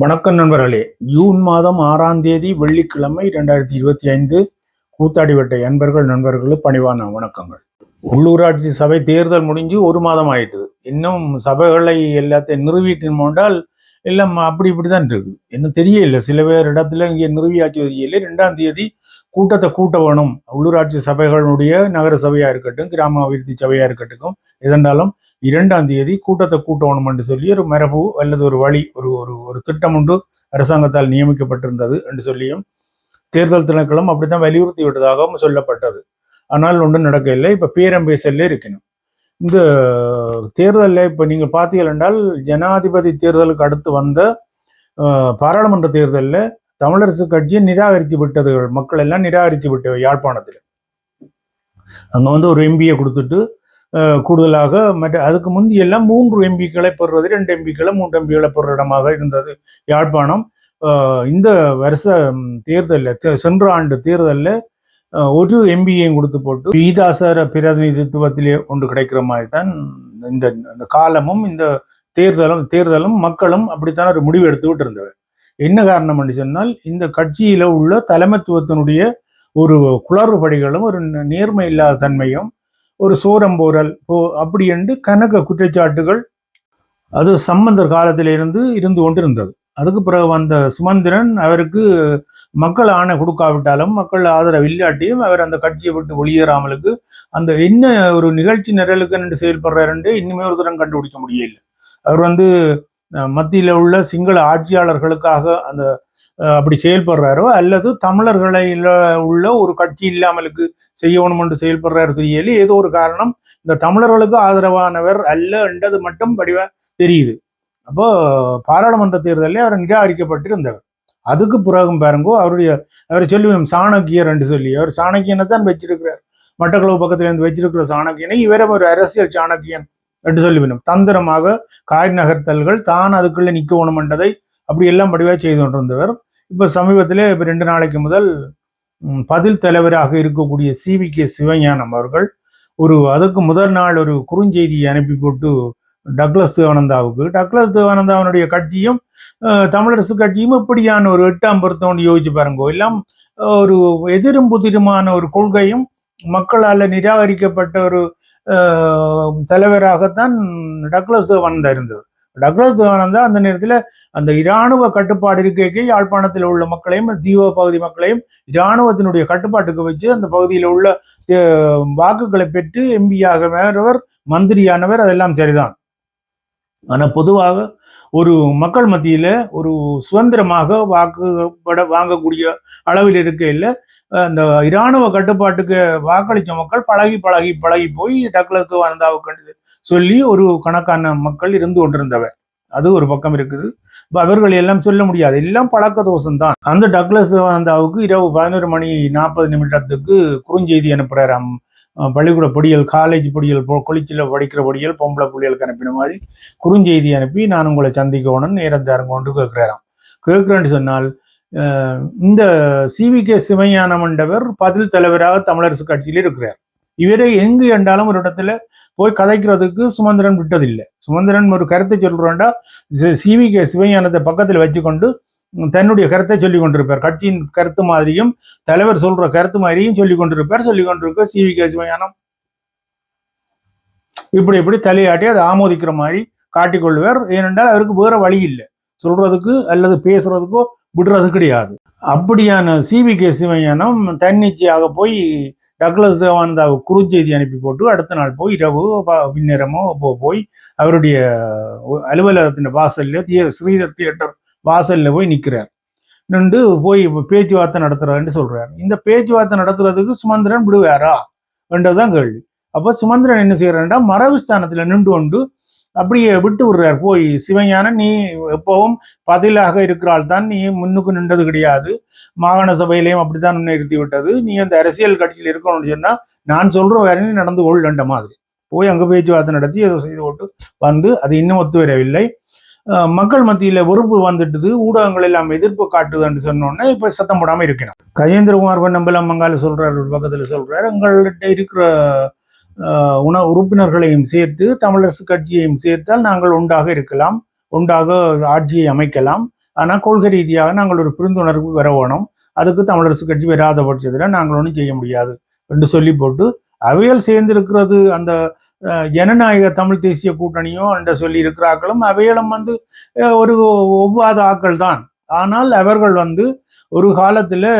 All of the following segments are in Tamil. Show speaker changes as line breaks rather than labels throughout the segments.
வணக்கம் நண்பர்களே. ஜூன் மாதம் ஆறாம் தேதி வெள்ளிக்கிழமை ரெண்டாயிரத்தி இருபத்தி ஐந்து கூத்தாடிவட்டை அன்பர்கள் நண்பர்களும் பணிவான வணக்கங்கள். உள்ளூராட்சி சபை தேர்தல் முடிஞ்சு ஒரு மாதம் ஆயிட்டுது. இன்னும் சபைகளை எல்லாத்தையும் நிறுவிட்டு போண்டால் எல்லாம் அப்படி இப்படி தான் இருக்குது இன்னும் தெரியல சில பேர் இடத்துல இங்கே நிறுவியாச்சு தெரியல ரெண்டாம் தேதி கூட்டத்தை கூட்ட வேணும். உள்ளூராட்சி சபைகளுடைய நகர சபையா இருக்கட்டும் கிராம அபிவிருத்தி சபையா இருக்கட்டும் எதென்றாலும் இரண்டாம் தேதி கூட்டத்தை கூட்டணும் என்று சொல்லி ஒரு மரபு அல்லது ஒரு வழி ஒரு ஒரு ஒரு திட்டம் ஒன்று அரசாங்கத்தால் நியமிக்கப்பட்டிருந்தது என்று சொல்லியும் தேர்தல் திணைக்களம் அப்படித்தான் வலியுறுத்தி விட்டதாகவும் சொல்லப்பட்டது. ஆனால் ஒன்றும் நடக்கவில்லை. இப்போ பேரம்பேசல்ல இருக்கணும். இந்த தேர்தலில் இப்போ நீங்க பார்த்தீர்கள் என்றால் ஜனாதிபதி தேர்தலுக்கு அடுத்து வந்த பாராளுமன்ற தேர்தலில் தமிழரசு கட்சியை நிராகரித்து விட்டதுகள் மக்கள் எல்லாம் நிராகரித்து விட்டவை யாழ்ப்பாணத்தில். அங்க வந்து ஒரு எம்பியை கொடுத்துட்டு அஹ், கூடுதலாக மற்ற அதுக்கு முந்தி எல்லாம் மூன்று எம்பிக்களை பெறுறது ரெண்டு எம்பிக்களை மூன்று எம்பிக்களை பெறுற இடமாக இருந்தது யாழ்ப்பாணம். இந்த வருஷ தேர்தலில் சென்ற ஆண்டு தேர்தலில் ஒரு எம்பியையும் கொடுத்து போட்டு வீதாசார பிரதிநிதித்துவத்திலே ஒன்று கிடைக்கிற மாதிரி தான் இந்த இந்த காலமும் இந்த தேர்தலும் தேர்தலும் மக்களும் அப்படித்தான் ஒரு முடிவு எடுத்து விட்டு இருந்தது. என்ன காரணம் என்று சொன்னால் இந்த கட்சியில உள்ள தலைமைத்துவத்தினுடைய ஒரு குளறுபடிகளும் ஒரு நேர்மை இல்லாத தன்மையும் ஒரு சோரம்போரல் போ- அப்படி என்று கணக்க குற்றச்சாட்டுகள் அது சம்பந்தர் காலத்திலிருந்து இருந்து கொண்டிருந்தது. அதுக்கு பிறகு வந்த சுமந்திரன் அவருக்கு மக்கள் ஆணை கொடுக்காவிட்டாலும் மக்கள் ஆதரவு இல்லாட்டியும் அவர் அந்த கட்சியை விட்டு வெளியேறாமலுக்கு அந்த என்ன ஒரு நிகழ்ச்சி நிரலுக்கு நின்று செயல்படுறாருன்னு இன்னுமே ஒரு தரம் கண்டுபிடிக்க முடியல. அவர் வந்து மத்தியில உள்ள சிங்கள ஆட்சியாளர்களுக்காக அந்த அப்படி செயல்படுறாரோ அல்லது தமிழர்களை உள்ள ஒரு கட்சி இல்லாமலுக்கு செய்யணும் என்று செயல்படுறாரு தெரியல. ஏதோ ஒரு காரணம் இந்த தமிழர்களுக்கு ஆதரவானவர் அல்ல என்றது மட்டும் வடிவ தெரியுது. அப்போ பாராளுமன்ற தேர்தலில் அவர் நிராகரிக்கப்பட்டிருந்தவர். அதுக்கு பிறகும் பாருங்கோ அவருடைய அவர் சொல்லுவோம் சாணக்கியர் என்று சொல்லி. அவர் சாணக்கியனை தான் வச்சிருக்கிறார். மட்டக்களவு பக்கத்துல இருந்து வச்சிருக்கிற சாணக்கியனை இவரும் ஒரு அரசியல் சாணக்கியன். என்று சொல்லிவிடும் தந்திரமாக காய் நகர்த்தல்கள் தான் அதுக்குள்ளே நிற்க என்றதை அப்படி எல்லாம் படிவாக செய்து கொண்டிருந்தவர். இப்போ சமீபத்திலே இப்போ ரெண்டு நாளைக்கு முதல் பதில் தலைவராக இருக்கக்கூடிய சிவி கே. சிவஞானம் அவர்கள் ஒரு அதுக்கு முதல் நாள் ஒரு குறுஞ்செய்தியை அனுப்பி போட்டு டக்ளஸ் தேவானந்தாவுக்கு. டக்ளஸ் தேவானந்தாவனுடைய கட்சியும் தமிழரசு கட்சியும் இப்படியான ஒரு எட்டாம் பொருத்தம் யோசிச்சு பாருங்க. எல்லாம் ஒரு எதிரும் புதிருமான ஒரு கொள்கையும் மக்களால் நிராகரிக்கப்பட்ட ஒரு தலைவராகத்தான் டக்ளஸ் தேவானந்தா இருந்தவர் டக்ளஸ் தேவானந்தா அந்த நேரத்தில் அந்த இராணுவ கட்டுப்பாடு இருக்கைக்கு யாழ்ப்பாணத்தில் உள்ள மக்களையும் தீப பகுதி மக்களையும் இராணுவத்தினுடைய கட்டுப்பாட்டுக்கு வச்சு அந்த பகுதியில் உள்ள வாக்குகளை பெற்று எம்பியாக வேறவர் மந்திரியானவர் அதெல்லாம் சரிதான். ஆனால் பொதுவாக ஒரு மக்கள் மத்தியில ஒரு சுதந்திரமாக வாக்குப்பட வாங்கக்கூடிய அளவில் இருக்கையில் அந்த இராணுவ கட்டுப்பாட்டுக்கு வாக்களித்த மக்கள் பழகி பழகி பழகி போய் டக்ளஸ் வந்தாவுக்கு சொல்லி ஒரு கணக்கான மக்கள் இருந்து கொண்டிருந்தவர். அது ஒரு பக்கம் இருக்குது. அவர்கள் எல்லாம் சொல்ல முடியாது. எல்லாம் பழக்க தோஷம்தான் அந்த டக்ளஸ் தேவானந்தாவுக்கு இரவு பதினோரு மணி நாற்பது நிமிடத்துக்கு குறுஞ்செய்தி அனுப்புறாராம். பள்ளிக்கூட பொடியல் காலேஜ் பொடியல் பொ- படிக்கிற பொடியல் பொம்பளை புள்ளியலுக்கு அனுப்பின மாதிரி குறுஞ்செய்தி அனுப்பி நான் உங்களை சந்திக்கணும்னு நேரம் கொண்டு கேட்குறாராம். கேட்குறேன்னு சொன்னால் இந்த சிவிகே சிவஞானம் என்றவர் பதில் தலைவராக தமிழரசு கட்சியில் இருக்கிறார். இவரை எங்கு என்றாலும் ஒரு இடத்துல போய் கதைக்கிறதுக்கு சுமந்திரன் விட்டதில்லை. சுமந்திரன் ஒரு கருத்தை சொல்கிறோண்டா சிவிகே சிவஞானத்தை பக்கத்தில் வச்சுக்கொண்டு தன்னுடைய கருத்தை சொல்லி கொண்டிருப்பார். கட்சியின் கருத்து மாதிரியும் தலைவர் சொல்ற கருத்து மாதிரியும் சொல்லி கொண்டிருப்பார். சொல்லி கொண்டிருக்க சிவி கே சிவஞானம் இப்படி இப்படி தலையாட்டி அதை ஆமோதிக்கிற மாதிரி காட்டிக்கொள்வார் ஏனென்றால் அவருக்கு வேற வழி இல்லை. சொல்றதுக்கு அல்லது பேசுறதுக்கோ விடுறது கிடையாது. அப்படியான சிவி கே சிவஞானம் தன்னிச்சையாக போய் டக்ளஸ் தேவானந்தாவை குறுஞ்செய்தி அனுப்பி போட்டு அடுத்த நாள் போய் இரவு பின்னேரமோ போய் அவருடைய அலுவலகத்தின் வாசல்ல ஸ்ரீதர் தியேட்டர் வாசல்ல போய் நிற்கிறார் நின்று போய் பேச்சுவார்த்தை நடத்துறாருன்னு சொல்றாரு. இந்த பேச்சுவார்த்தை நடத்துறதுக்கு சுமந்திரன் விடுவாரா? என்றதுதான் கேள்வி. அப்போ சுமந்திரன் என்ன செய்யறாருன்னா மரபுஸ்தானத்தில் நின்று கொண்டு அப்படியே விட்டு விடுறார். போய் சிவஞானன் நீ எப்பவும் பதிலாக இருக்கிறாள் தான் நீ முன்னுக்கு நின்றது கிடையாது. மாகாண சபையிலையும் அப்படித்தான் நிறுத்தி விட்டது. நீ அந்த அரசியல் கட்சியில் இருக்கணும்னு சொன்னா நான் சொல்ற வேற நீ நடந்து கொள்ளன்ற மாதிரி. போய் அங்கே பேச்சுவார்த்தை நடத்தி ஏதோ செய்து போட்டு வந்து அது இன்னும் ஒத்து வரவில்லை மக்கள் மத்தியில் வெறுப்பு வந்துட்டுது ஊடகங்கள் எல்லாம் எதிர்ப்பு காட்டுதுன்னு சொன்னோன்னே இப்போ சத்தம் போடாமல் இருக்கணும் கஜேந்திரகுமார் பொன்னம்பலம் மங்கால சொல்கிறார் ஒரு பக்கத்தில் சொல்கிறார் எங்கள்கிட்ட இருக்கிற உண உறுப்பினர்களையும் சேர்த்து தமிழரசு கட்சியையும் சேர்த்தால் நாங்கள் உண்டாக இருக்கலாம் உண்டாக ஆட்சியை அமைக்கலாம். ஆனால் கொள்கை ரீதியாக நாங்கள் ஒரு புரிந்துணர்வு வர வேணும் அதுக்கு தமிழரசு கட்சி வராத பட்சத்தில் நாங்கள் ஒன்றும் செய்ய முடியாது என்று சொல்லி போட்டு அவைகள் சேர்ந்திருக்கிறது அந்த ஜனநாயக தமிழ் தேசிய கூட்டணியும் என்று சொல்லி இருக்கிறார்களும் அவைகளும் வந்து ஒரு ஒவ்வாத ஆக்கள் தான். ஆனால் அவர்கள் வந்து ஒரு காலத்தில்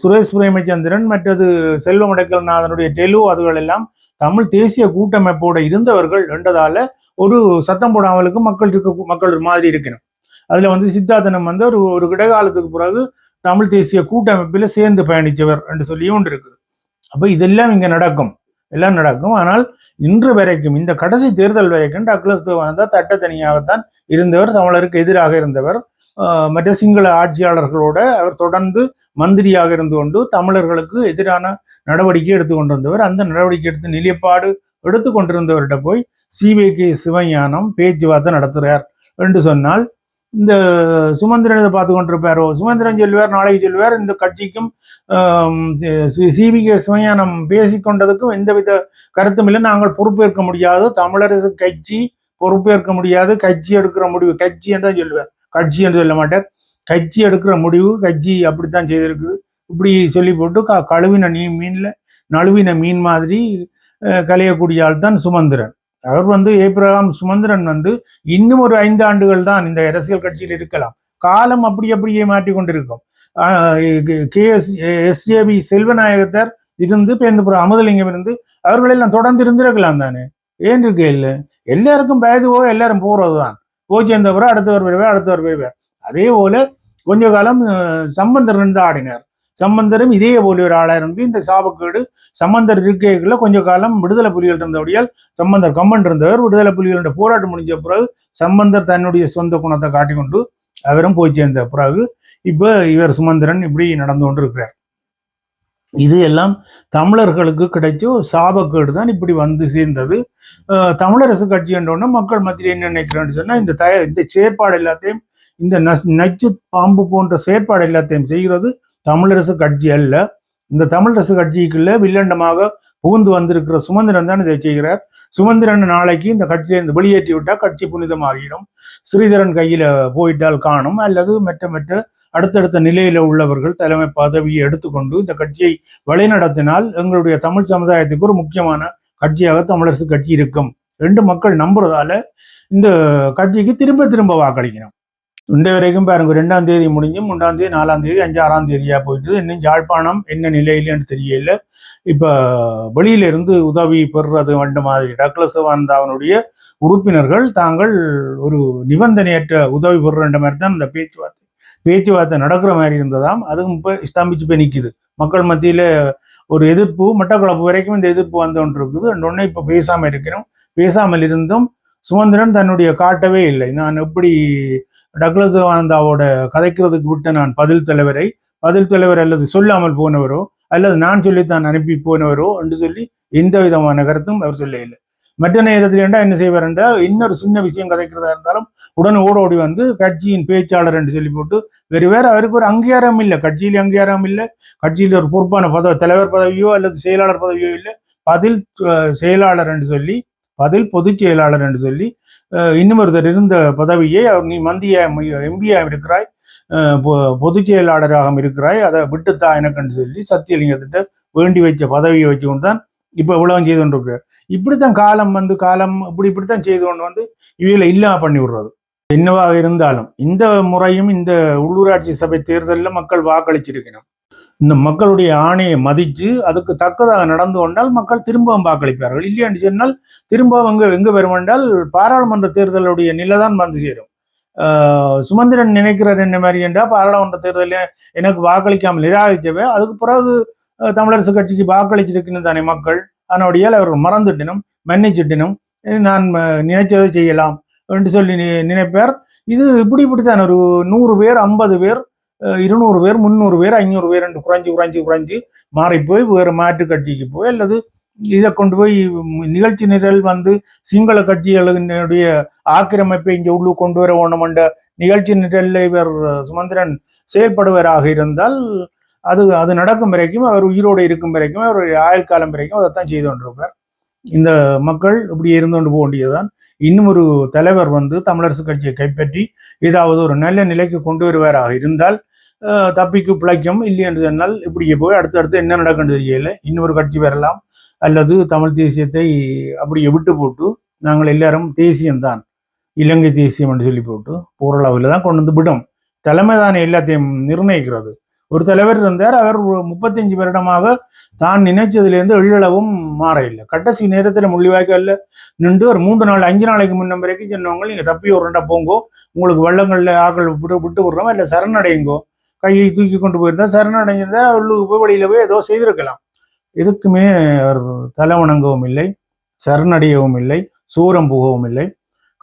சுரேஷ் பிரேமச்சந்திரன் மற்றது செல்வம் அடைக்கல்நாதனுடைய டெலு அதுகள் எல்லாம் தமிழ் தேசிய கூட்டமைப்போடு இருந்தவர்கள் என்றதால ஒரு சத்தம் போடாமலுக்கு மக்கள் இருக்க மக்கள் ஒரு மாதிரி இருக்கணும் அதுல வந்து சித்தார்த்தனம் வந்து ஒரு ஒரு இடைக்காலத்துக்கு பிறகு தமிழ் தேசிய கூட்டமைப்பில் சேர்ந்து பயணித்தவர் என்று சொல்லியும் ஒன்று இருக்குது. அப்போ இதெல்லாம் இங்கே நடக்கும். எல்லாம் நடக்கும். ஆனால் இன்று வரைக்கும் இந்த கடைசி தேர்தல் வரைக்கும் டக்ளஸ் தேவானந்தா தட்டத்தனியாகத்தான் இருந்தவர் தமிழருக்கு எதிராக இருந்தவர். மற்ற சிங்கள ஆட்சியாளர்களோட அவர் தொடர்ந்து மந்திரியாக இருந்து கொண்டு தமிழர்களுக்கு எதிரான நடவடிக்கை எடுத்து கொண்டிருந்தவர். அந்த நடவடிக்கை எடுத்து நிலைப்பாடு எடுத்து கொண்டிருந்தவர்கிட்ட போய் சிவிகே சிவஞானம் பேச்சுவார்த்தை நடத்துகிறார் என்று சொன்னால் இந்த சுமந்திரன் இதை பார்த்து கொண்டிருப்பார் சுமந்திரன் சொல்லுவார் நாளைக்கு சொல்லுவார் இந்த கட்சிக்கும் சிவிகே சிவஞானம் பேசிக்கொண்டதுக்கும் எந்தவித கருத்தும் இல்லை. நாங்கள் பொறுப்பேற்க முடியாது. தமிழரசு கட்சி பொறுப்பேற்க முடியாது. கட்சி எடுக்கிற முடிவு கட்சி என்று தான் சொல்லுவார். கட்சி என்று சொல்ல மாட்டார். கட்சி எடுக்கிற முடிவு கட்சி அப்படித்தான் செய்திருக்குது. இப்படி சொல்லி போட்டு க கழுவின நீ மீனில் நழுவின மீன் மாதிரி கலையக்கூடிய ஆள் தான் சுமந்திரன். அவர் வந்து ஏப்ரகாம் சுமந்திரன் வந்து இன்னும் ஒரு ஐந்து ஆண்டுகள் தான் இந்த அரசியல் கட்சியில் இருக்கலாம். காலம் அப்படி அப்படியே மாற்றிக்கொண்டிருக்கும். கே எஸ் எஸ்ஜேபி செல்வநாயகத்தார் இருந்து பேருந்துபுரம் அமுதலிங்கம் இருந்து அவர்களெல்லாம் தொடர்ந்து இருந்திருக்கலாம் தானே? ஏன் இருக்கு இல்லை? எல்லாருக்கும் பயதுவோ எல்லாரும் போறது தான். போய் சேர்ந்தவரை அடுத்தவர் வருவார் அடுத்தவர் வருவார் அதே போல கொஞ்ச காலம் சம்பந்தர் இருந்து ஆடினார். சம்பந்தரும் இதே போல ஒரு ஆளாக இருந்து இந்த சாபக்கேடு சம்பந்தர் இருக்கைகளில் கொஞ்ச காலம் விடுதலை புலிகள் இருந்தபடியால் சம்பந்தர் கம்பன் இருந்தவர் விடுதலை புலிகளோட போராட்டம் முடிஞ்ச பிறகு சம்பந்தர் தன்னுடைய சொந்த குணத்தை காட்டிக்கொண்டு அவரும் போய் சேர்ந்த பிறகு இப்போ இவர் சுமந்திரன் இப்படி நடந்து கொண்டு இருக்கிறார் இது எல்லாம் தமிழர்களுக்கு கிடைச்ச சாபக்கேடு தான் இப்படி வந்து சேர்ந்தது. தமிழரசு கட்சி என்றோன்னா மக்கள் மத்தியில் என்ன நினைக்கிறேன்னு சொன்னால் இந்த தய இந்த செயற்பாடு எல்லாத்தையும் இந்த நஸ் நச்சு பாம்பு போன்ற செயற்பாடு எல்லாத்தையும் செய்கிறது தமிழரசு கட்சி அல்ல. இந்த தமிழரசு கட்சிக்குள்ள வில்லண்டமாக புகுந்து வந்திருக்கிற சுமந்திரன் தான் இதை செய்கிறார். சுமந்திரன் நாளைக்கு இந்த கட்சியை இந்த வெளியேற்றி விட்டால் கட்சி புனிதமாகிடும். ஸ்ரீதரன் கையில போயிட்டால் காணும். அல்லது மற்ற மற்ற அடுத்தடுத்த நிலையில உள்ளவர்கள் தலைமை பதவியை எடுத்துக்கொண்டு இந்த கட்சியை வழிநடத்தினால் எங்களுடைய தமிழ் சமுதாயத்துக்கு ஒரு முக்கியமான கட்சியாக தமிழரசு கட்சி இருக்கும். ரெண்டு மக்கள் நம்புறதால இந்த கட்சிக்கு திரும்ப திரும்ப வாக்களிக்கணும். இன்றைய வரைக்கும் பாருங்க ரெண்டாம் தேதி முடிஞ்சு மூன்றாம் தேதி நாலாம் தேதி அஞ்சாறாம் தேதியா போயிட்டு இன்னும் யாழ்ப்பாணம் என்ன நிலையிலன்னு தெரியல. இப்ப வெளியில இருந்து உதவி பெறுறது வந்த மாதிரி டக்ளஸ் அவனுடைய உறுப்பினர்கள் தாங்கள் ஒரு நிபந்தனையற்ற உதவி பெறுற மாதிரி தான் இந்த பேச்சுவார்த்தை. பேச்சுவார்த்தை நடக்கிற மாதிரி இருந்ததாம் அதுவும் இப்போ ஸ்தம்பிச்சு போய் நிக்குது. மக்கள் மத்தியில ஒரு எதிர்ப்பு மட்டக்குழப்பு வரைக்கும் இந்த எதிர்ப்பு வந்து ஒன்று இருக்குது ஒன்று இப்போ பேசாமல் இருக்கிறோம். பேசாமல் இருந்தும் சுமந்திரன் தன்னுடைய காட்டவே இல்லை. நான் எப்படி டக்ளஸ் ஆனந்தாவோட கதைக்கிறதுக்கு விட்ட நான் பதில் தலைவரை? பதில் தலைவர் அல்லது சொல்லாமல் போனவரோ? அல்லது நான் சொல்லித்தான் அனுப்பி போனவரோ? என்று சொல்லி எந்த விதமான கருத்தும் அவர் சொல்ல இல்லை மற்ற நேரத்தில் என்றால் என்ன செய்வார் என்றால் இன்னொரு சின்ன விஷயம் கதைக்கிறதா இருந்தாலும் உடனே ஓடோடி வந்து கட்சியின் பேச்சாளர் என்று சொல்லி போட்டு வேறு வேறு அவருக்கு ஒரு அங்கீகாரம் இல்லை. கட்சியில் அங்கீகாரம் இல்லை. கட்சியில் ஒரு பொறுப்பான பதவி தலைவர் பதவியோ அல்லது செயலாளர் பதவியோ இல்லை. பதில் செயலாளர் என்று சொல்லி பதில் பொதுச் செயலாளர் என்று சொல்லி அஹ், இன்னும் ஒருத்தர் இருந்த பதவியை நீ மந்திய எம்பியாக இருக்கிறாய் அஹ், பொதுச் செயலாளராக இருக்கிறாய் அதை விட்டுத்தா எனக்குன்னு சொல்லி சத்தியலிங்கத்திட்ட வேண்டி வைச்ச பதவியை வச்சு கொண்டு தான் இப்போ இவ்வளவு செய்து கொண்டு இருக்கிறார் இப்படித்தான் காலம் வந்து காலம் இப்படி இப்படித்தான் செய்து கொண்டு வந்து இவையில இல்லாம பண்ணி விடுறது. என்னவாக இருந்தாலும் இந்த முறையும் இந்த உள்ளூராட்சி சபை தேர்தலில் மக்கள் வாக்களிச்சிருக்கணும். இந்த மக்களுடைய ஆணையை மதிச்சு அதுக்கு தக்கதாக நடந்து கொண்டால் மக்கள் திரும்பவும் வாக்களிப்பார்கள். இல்லையாண்டு சொன்னால் திரும்பவும் எங்கே எங்கே பெறுமென்றால் பாராளுமன்ற தேர்தலுடைய நிலை தான் வந்து சேரும். சுமந்திரன் நினைக்கிறார் என்ன மாதிரி என்றால் பாராளுமன்ற தேர்தலில் எனக்கு வாக்களிக்காமல் நிராகரிச்சவே அதுக்கு பிறகு தமிழரசு கட்சிக்கு வாக்களிச்சிருக்கணும் தானே மக்கள். அதனுடையால் அவர் மறந்துட்டினும் மன்னிச்சிட்டினும் நான் நினைச்சதை செய்யலாம் என்று சொல்லி நி- நினைப்பார். இது இப்படி இப்படித்தான் ஒரு நூறு பேர் ஐம்பது பேர் இருநூறு பேர் முந்நூறு பேர் ஐநூறு பேர் என்று குறைஞ்சு குறைஞ்சு குறைஞ்சு மாறி போய் வேறு மாற்று கட்சிக்கு போய் அல்லது இதை கொண்டு போய் நிகழ்ச்சி நிரல் வந்து சிங்கள கட்சிகளினுடைய ஆக்கிரமிப்பை இங்கே உள்ளு கொண்டு வர வேணும் என்ற நிகழ்ச்சி நிரலில் இவர் சுமந்திரன் செயல்படுவராக இருந்தால் அது அது நடக்கும் வரைக்கும் அவர் உயிரோடு இருக்கும் வரைக்கும் அவர் ஆயுள் காலம் வரைக்கும் அதைத்தான் செய்து கொண்டிருப்பார். இந்த மக்கள் இப்படி இருந்து கொண்டு போக வேண்டியதுதான். இன்னும் ஒரு தலைவர் வந்து தமிழரசு கட்சியை கைப்பற்றி ஏதாவது ஒரு நல்ல நிலைக்கு கொண்டு வருவாராக இருந்தால் தப்பிக்கு பிழைக்கும். இல்லை என்று சொன்னால் இப்படியே போய் அடுத்தடுத்து என்ன நடக்குன்னு தெரியல. இன்னொரு கட்சி வரலாம். அல்லது தமிழ் தேசியத்தை அப்படியே விட்டு போட்டு நாங்கள் எல்லாரும் தேசியம்தான் இலங்கை தேசியம் என்று சொல்லி போட்டு போரளவில் தான் கொண்டு வந்து விடும். தலைமை தானே எல்லாத்தையும் நிர்ணயிக்கிறது. ஒரு தலைவர் இருந்தார் அவர் முப்பத்தஞ்சு வருடமாக தான் நினைச்சதுலேருந்து எள்ளளவும் மாற இல்லை கடைசி நேரத்தில் முள்ளிவாய்க்காலில் நின்று ஒரு மூன்று நாள் அஞ்சு நாளைக்கு முன்ன வரைக்கும் சொன்னவங்க நீங்கள் தப்பி ஒரு ரெண்டா போங்கோ. உங்களுக்கு வள்ளங்களில் ஆக்கள் விட்டு விட்டு விடுறோம்? இல்லை சரணடையுங்கோ? கையை தூக்கி கொண்டு போயிருந்தா சரணடைஞ்சிருந்தா உள்ளுக்கு போய் போய் ஏதோ செய்திருக்கலாம். எதுக்குமே அவர் தலை வணங்கவும் இல்லை சரணடையவும் இல்லை சூரம் போகவும் இல்லை.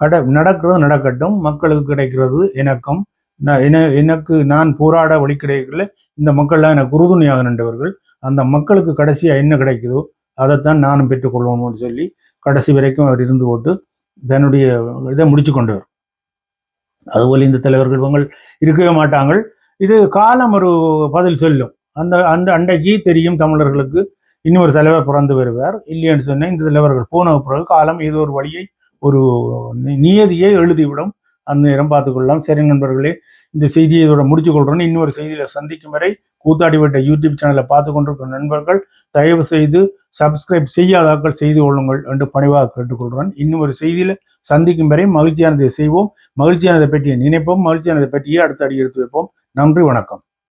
கட நடக்கிறது நடக்கட்டும் மக்களுக்கு கிடைக்கிறது இணக்கம். நான் என எனக்கு நான் போராட வழி கிடைக்கல இந்த மக்கள்லாம் எனக்கு உறுதுணையாக நின்றவர்கள். அந்த மக்களுக்கு கடைசியாக என்ன கிடைக்குதோ அதைத்தான் நானும் பெற்றுக்கொள்ளணும்னு சொல்லி கடைசி வரைக்கும் அவர் இருந்து போட்டு தன்னுடைய இதை முடிச்சு கொண்டவர் அதுபோல் இந்த தலைவர்கள் இவங்கள் இருக்கவே மாட்டாங்கள். இது காலம் ஒரு பதில் சொல்லும். அந்த அந்த அண்டைக்கு தெரியும் தமிழர்களுக்கு இன்னொரு தலைவர் பிறந்து வருவார். இல்லைன்னு சொன்னால் இந்த தலைவர்கள் போன பிறகு காலம் ஏதோ ஒரு வழியை ஒரு நியதியை எழுதிவிடும். அந்த நேரம் பார்த்துக்கொள்ளலாம். சரி நண்பர்களே இந்த செய்தியை இதோட முடிச்சு கொள்றோன்னு இன்னொரு செய்தியில சந்திக்கும் வரை கூத்தாடி விட்ட யூடியூப் சேனலை பார்த்து கொண்டிருக்கிற நண்பர்கள் தயவு செய்து சப்ஸ்கிரைப் செய்யாதாக்கள் செய்து கொள்ளுங்கள் என்று பணிவாக கேட்டுக்கொள்கிறேன் இன்னொரு செய்தியில் செய்தியில சந்திக்கும் வரை மகிழ்ச்சியானதை செய்வோம். மகிழ்ச்சியானதை பற்றிய நினைப்போம். மகிழ்ச்சியானதை பற்றியே அடுத்த அடி எடுத்து வைப்போம். நன்றி வணக்கம்.